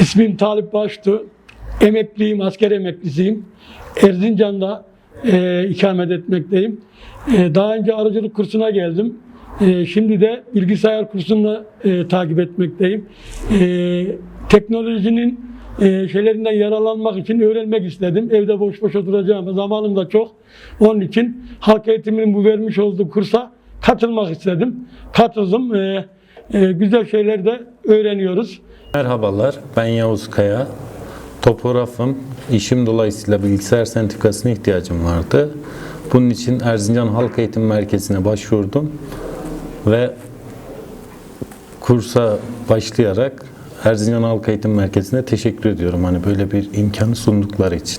İsmim Talip Baştu. Emekliyim, asker emeklisiyim. Erzincan'da e, ikamet etmekteyim. E, daha önce arıcılık kursuna geldim. E, şimdi de bilgisayar kursunu e, takip etmekteyim. E, teknolojinin e, şeylerinden yararlanmak için öğrenmek istedim. Evde boş boş oturacağım. Zamanım da çok. Onun için halk eğitiminin bu vermiş olduğu kursa katılmak istedim. Katıldım. E, güzel şeyler de öğreniyoruz. Merhabalar, ben Yavuz Kaya. Topografım, işim dolayısıyla bilgisayar sertifikasına ihtiyacım vardı. Bunun için Erzincan Halk Eğitim Merkezi'ne başvurdum ve kursa başlayarak Erzincan Halk Eğitim Merkezi'ne teşekkür ediyorum. Hani böyle bir imkanı sundukları için.